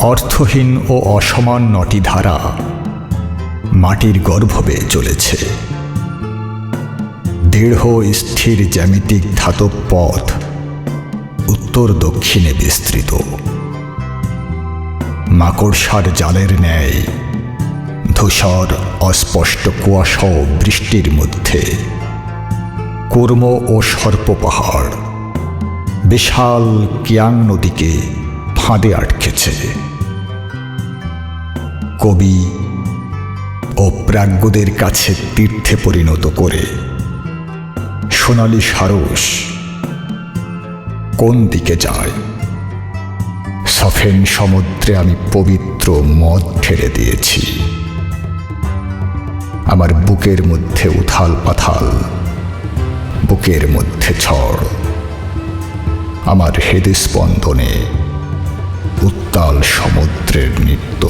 অর্থহীন ও অসমান নটি ধারা মাটির গর্ভ বেয়ে চলেছে দৃঢ় স্থির জ্যামিতিক ধাতব পথ উত্তর দক্ষিণে বিস্তৃত। মাকড়সার জালের ন্যায় ধূসর, অস্পষ্ট কুয়াশা বৃষ্টির মধ্যে কুর্ম ও সর্প পাহাড়, বিশাল কিয়াং নদীকে ফাঁদে আটকেছে। কবি ও প্রাজ্ঞদের কাছে তীর্থে পরিণত করে সোনালি সারস কোন দিকে যায়? সফেন সমুদ্রে আমি পবিত্র মদ ঠেলে দিয়েছি। আমার বুকের মধ্যে উথাল পাথাল, বুকের মধ্যে ঝড়। আমার হৃদস্পন্দনে উত্তাল সমুদ্রের নৃত্য।